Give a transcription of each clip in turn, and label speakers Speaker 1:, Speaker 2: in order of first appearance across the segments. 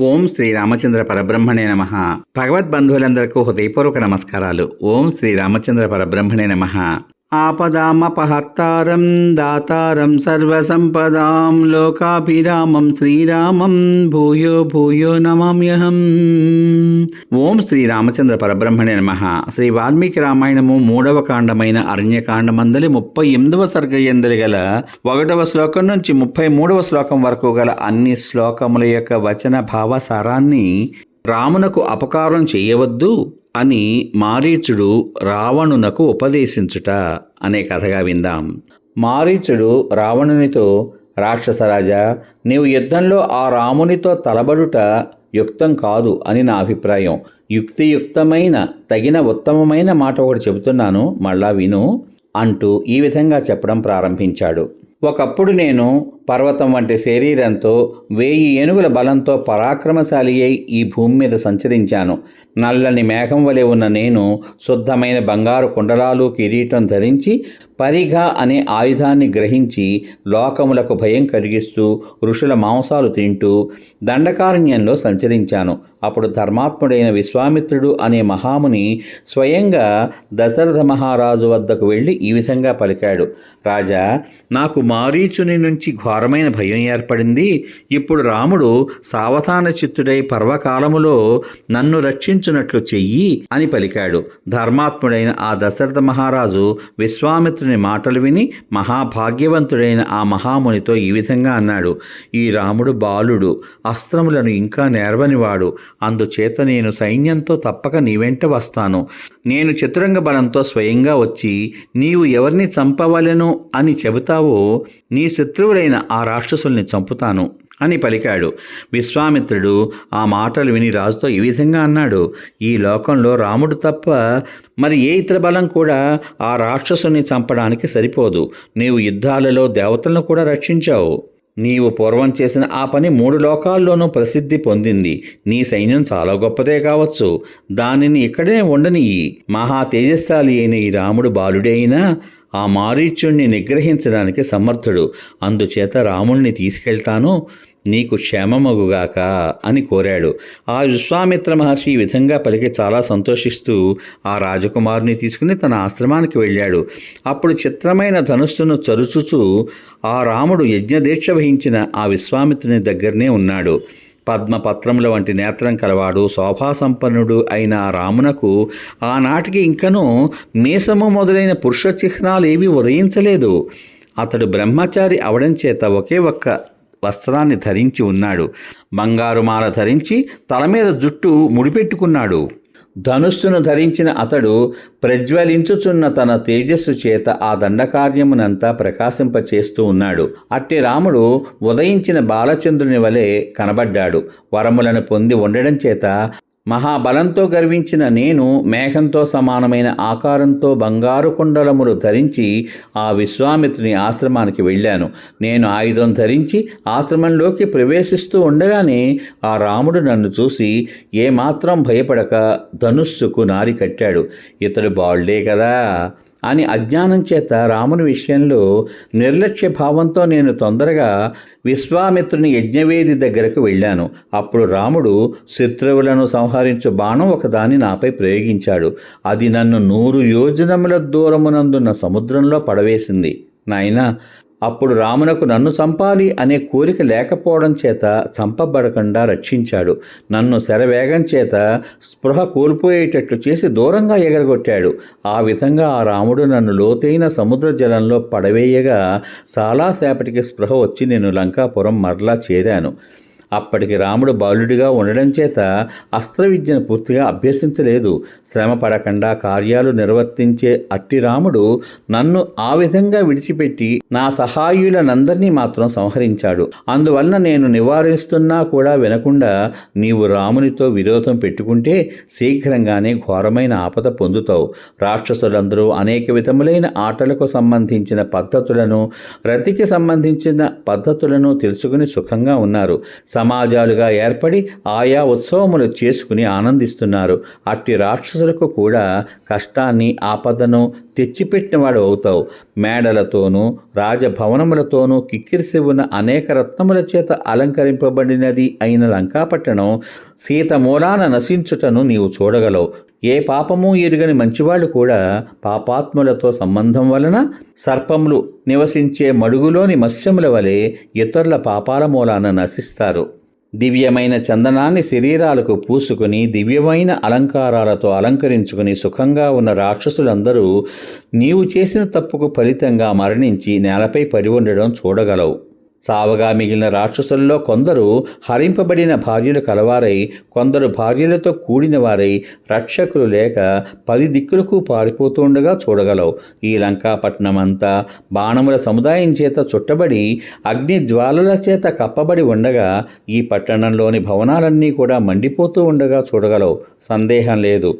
Speaker 1: ఓం శ్రీ రామచంద్ర పరబ్రహ్మణే నమ. భగవద్బంధువులందరికీ హృదయపూర్వక నమస్కారాలు. ఓం శ్రీ రామచంద్ర పరబ్రహ్మణే నమ. ఆపదామపహర్తారం దాతారం సర్వసంపదాం లోకాభిరామం శ్రీరామం భూయో భూయో నమామ్యహం ఓం శ్రీ రామచంద్ర పరబ్రహ్మణే నమ శ్రీ వాల్మీకి రామాయణము మూడవ కాండమైన అరణ్యకాండమందలి ముప్పై ఎనిమిదవ సర్గ ఎందలి గల ఒకటవ శ్లోకం నుంచి ముప్పై మూడవ శ్లోకం వరకు గల అన్ని శ్లోకముల యొక్క వచన భావ సారాన్ని రామునకు అపకారం చేయవద్దు అని మారీచుడు రావణునకు ఉపదేశించుట అనే కథగా విందాం. మారీచుడు రావణునితో రాక్షసరాజా నీవు యుద్ధంలో ఆ రామునితో తలబడుట యుక్తం కాదు అని నా అభిప్రాయం. యుక్తియుక్తమైన తగిన ఉత్తమమైన మాట ఒకటి చెబుతున్నాను మళ్ళా విను అంటూ ఈ విధంగా చెప్పడం ప్రారంభించాడు. ఒకప్పుడు నేను పర్వతం వంటి శరీరంతో వేయి ఏనుగుల బలంతో పరాక్రమశాలి అయి ఈ భూమి మీద సంచరించాను. నల్లని మేఘం వలె ఉన్న నేను శుద్ధమైన బంగారు కుండలాలు కిరీటం ధరించి పరిఘ అనే ఆయుధాన్ని గ్రహించి లోకములకు భయం కలిగిస్తూ ఋషుల మాంసాలు తింటూ దండకారణ్యంలో సంచరించాను. అప్పుడు ధర్మాత్ముడైన విశ్వామిత్రుడు అనే మహాముని స్వయంగా దశరథ మహారాజు వద్దకు వెళ్ళి ఈ విధంగా పలికాడు. రాజా నాకు మారీచుని నుంచి ఘోరమైన భయం ఏర్పడింది. ఇప్పుడు రాముడు సావధాన చిత్తుడై పర్వకాలములో నన్ను రక్షించున్నట్లు చెయ్యి అని పలికాడు. ధర్మాత్ముడైన ఆ దశరథ మహారాజు విశ్వామిత్రుని మాటలు విని మహాభాగ్యవంతుడైన ఆ మహామునితో ఈ విధంగా అన్నాడు. ఈ రాముడు బాలుడు అస్త్రములను ఇంకా నేర్వనివాడు. అందుచేత నేను సైన్యంతో తప్పక నీ వెంట వస్తాను. నేను చతురంగ బలంతో స్వయంగా వచ్చి నీవు ఎవరిని చంపవలెను అని చెబుతావో నీ శత్రువులైన ఆ రాక్షసుల్ని చంపుతాను అని పలికాడు. విశ్వామిత్రుడు ఆ మాటలు విని రాజుతో ఈ విధంగా అన్నాడు ఈ లోకంలో రాముడు తప్ప మరి ఏ ఇతర బలం కూడా ఆ రాక్షసుని చంపడానికి సరిపోదు. నీవు యుద్ధాలలో దేవతలను కూడా రక్షించావు. నీవు పూర్వం చేసిన ఆ పని మూడు లోకాల్లోనూ ప్రసిద్ధి పొందింది. నీ సైన్యం చాలా గొప్పదే కావచ్చు. దానిని ఇక్కడే ఉండనియ్యి. మహా తేజస్శాలి అయిన ఈ రాముడు బాలుడే అయినా ఆ మారీచుణ్ణి నిగ్రహించడానికి సమర్థుడు. అందుచేత రాముణ్ణి తీసుకెళ్తాను నీకు క్షేమమగుగాక అని కోరాడు. ఆ విశ్వామిత్ర మహర్షి ఈ విధంగా పలికి చాలా సంతోషిస్తూ ఆ రాజకుమారుని తీసుకుని తన ఆశ్రమానికి వెళ్ళాడు. అప్పుడు చిత్రమైన ధనుస్సును చరుచుచూ ఆ రాముడు యజ్ఞదీక్ష వహించిన ఆ విశ్వామిత్రుని దగ్గరనే ఉన్నాడు. పద్మపత్రముల వంటి నేత్రం కలవాడు శోభాసంపన్నుడు అయిన రామునకు ఆనాటికి ఇంకనూ మీసము మొదలైన పురుష చిహ్నాలు ఏవి ఉదయించలేదు. అతడు బ్రహ్మచారి అవడం చేత ఒకే ఒక్క వస్త్రాన్ని ధరించి ఉన్నాడు. బంగారు మాల ధరించి తల మీద జుట్టు ముడిపెట్టుకున్నాడు. ధనుస్సును ధరించిన అతడు ప్రజ్వలించుచున్న తన తేజస్సు చేత ఆ దండకార్యమునంతా ప్రకాశింపచేస్తూ ఉన్నాడు. అట్టి రాముడు ఉదయించిన బాలచంద్రుని వలె కనబడ్డాడు. వరములను పొంది ఉండడం చేత మహాబలంతో గర్వించిన నేను మేఘంతో సమానమైన ఆకారంతో బంగారు కుండలములు ధరించి ఆ విశ్వామిత్రుని ఆశ్రమానికి వెళ్ళాను. నేను ఆయుధం ధరించి ఆశ్రమంలోకి ప్రవేశిస్తూ ఉండగానే ఆ రాముడు నన్ను చూసి ఏమాత్రం భయపడక ధనుస్సుకు నారి కట్టాడు. ఇతడు బాల్డే కదా. అని అజ్ఞానం చేత రాముని విషయంలో నిర్లక్ష్య భావంతో నేను తొందరగా విశ్వామిత్రుని యజ్ఞవేది దగ్గరకు వెళ్ళాను. అప్పుడు రాముడు శత్రువులను సంహరించు బాణం ఒకదాని నాపై ప్రయోగించాడు. అది నన్ను నూరు యోజనముల దూరమునందున్న సముద్రంలో పడవేసింది. నాయనా అప్పుడు రామునకు నన్ను చంపాలి అనే కోరిక లేకపోవడం చేత చంపబడకుండా రక్షించాడు. నన్ను శరవేగం చేత స్పృహ కోల్పోయేటట్లు చేసి దూరంగా ఎగరగొట్టాడు. ఆ విధంగా ఆ రాముడు నన్ను లోతైన సముద్ర జలంలో పడవేయగా చాలాసేపటికి స్పృహ వచ్చి నేను లంకాపురం మరలా చేరాను. అప్పటికి రాముడు బాలుడిగా ఉండడం చేత అస్త్ర విద్యను పూర్తిగా అభ్యసించలేదు. శ్రమ పడకుండా కార్యాలు నిర్వర్తించే అట్టి రాముడు నన్ను ఆ విధంగా విడిచిపెట్టి నా సహాయులనందరినీ మాత్రం సంహరించాడు. అందువలన నేను నివారిస్తున్నా కూడా వినకుండా నీవు రామునితో విరోధం పెట్టుకుంటే శీఘ్రంగానే ఘోరమైన ఆపద పొందుతావు. రాక్షసులందరూ అనేక విధములైన ఆటలకు సంబంధించిన పద్ధతులను రతికి సంబంధించిన పద్ధతులను తెలుసుకుని సుఖంగా ఉన్నారు. సమాజాలుగా ఏర్పడి ఆయా ఉత్సవములు చేసుకుని ఆనందిస్తున్నారు. అట్టి రాక్షసులకు కూడా కష్టాన్ని ఆపదను తెచ్చిపెట్టినవాడు అవుతావు. మేడలతోనూ రాజభవనములతోనూ కిక్కిరిసి ఉన్న అనేక రత్నముల చేత అలంకరింపబడినది అయిన లంకాపట్టణం సీత మూలాన నశించుటను నీవు చూడగలవు. ఏ పాపము ఎరుగని మంచివాళ్ళు కూడా పాపాత్ములతో సంబంధం వలన సర్పములు నివసించే మడుగులోని మత్స్యముల వలె ఇతరుల పాపాల మూలాన నశిస్తారు. దివ్యమైన చందనాన్ని శరీరాలకు పూసుకుని దివ్యమైన అలంకారాలతో అలంకరించుకుని సుఖంగా ఉన్న రాక్షసులందరూ నీవు చేసిన తప్పుకు ఫలితంగా మరణించి నేలపై పడి ఉండడం చూడగలవు. సావగా మిగిలిన రాక్షసుల్లో కొందరు హరింపబడిన భార్యలు కలవారై కొందరు భార్యలతో కూడిన వారై రక్షకులు లేక పది దిక్కులకు పారిపోతుండగా చూడగలవు. ఈ లంకాపట్నం అంతా బాణముల సముదాయం చేత చుట్టబడి అగ్ని జ్వాలల చేత కప్పబడి ఉండగా ఈ పట్టణంలోని భవనాలన్నీ కూడా మండిపోతూ ఉండగా చూడగలవు. సందేహం లేదు.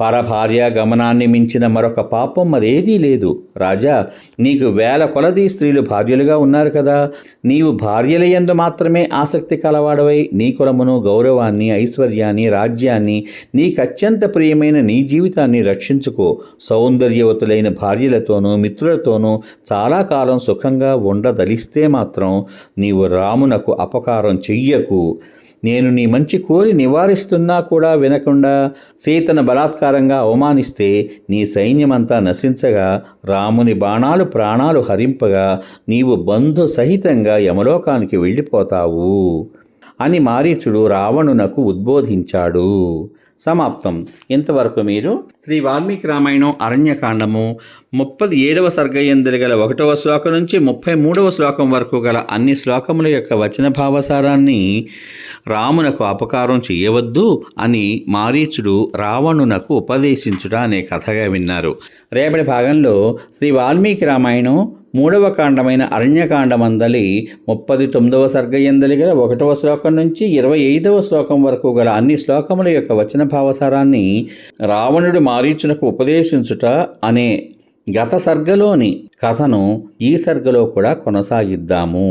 Speaker 1: పరభార్య గమనాన్ని మించిన మరొక పాపం మరేదీ లేదు. రాజా నీకు వేల కొలది స్త్రీలు భార్యలుగా ఉన్నారు కదా. నీవు భార్యల యందు మాత్రమే ఆసక్తి కలవాడవై నీ కులమును గౌరవాన్ని ఐశ్వర్యాన్ని రాజ్యాన్ని నీకు అత్యంత ప్రియమైన నీ జీవితాన్ని రక్షించుకో. సౌందర్యవతులైన భార్యలతోనూ మిత్రులతోనూ చాలా కాలం సుఖంగా ఉండదలిస్తే మాత్రం నీవు రామునకు అపకారం చెయ్యకు. నేను నీ మంచి కోరి నివారిస్తున్నా కూడా వినకుండా సీతను బలాత్కారంగా అవమానిస్తే నీ సైన్యమంతా నశించగా రాముని బాణాలు ప్రాణాలు హరింపగా నీవు బంధు సహితంగా యమలోకానికి వెళ్ళిపోతావు అని మారీచుడు రావణునకు ఉద్బోధించాడు. సమాప్తం. ఇంతవరకు మీరు శ్రీ వాల్మీకి రామాయణం అరణ్యకాండము ముప్పది ఏడవ సర్గయందులు గల ఒకటవ శ్లోకం నుంచి ముప్పై మూడవ శ్లోకం వరకు గల అన్ని శ్లోకముల యొక్క వచన భావసారాన్ని రామునకు అపకారం చేయవద్దు అని మారీచుడు రావణునకు ఉపదేశించుట అనే కథగా విన్నారు. రేపటి భాగంలో శ్రీ వాల్మీకి రామాయణం మూడవ కాండమైన అరణ్యకాండమందలి ముప్పది తొమ్మిదవ సర్గయందలి గల ఒకటవ శ్లోకం నుంచి ఇరవై ఐదవ శ్లోకం వరకు గల అన్ని శ్లోకముల యొక్క వచన భావసారాన్ని రావణుడు మారీచునకు ఉపదేశించుట అనే గత సర్గలోని కథను ఈ సర్గలో కూడా కొనసాగిద్దాము.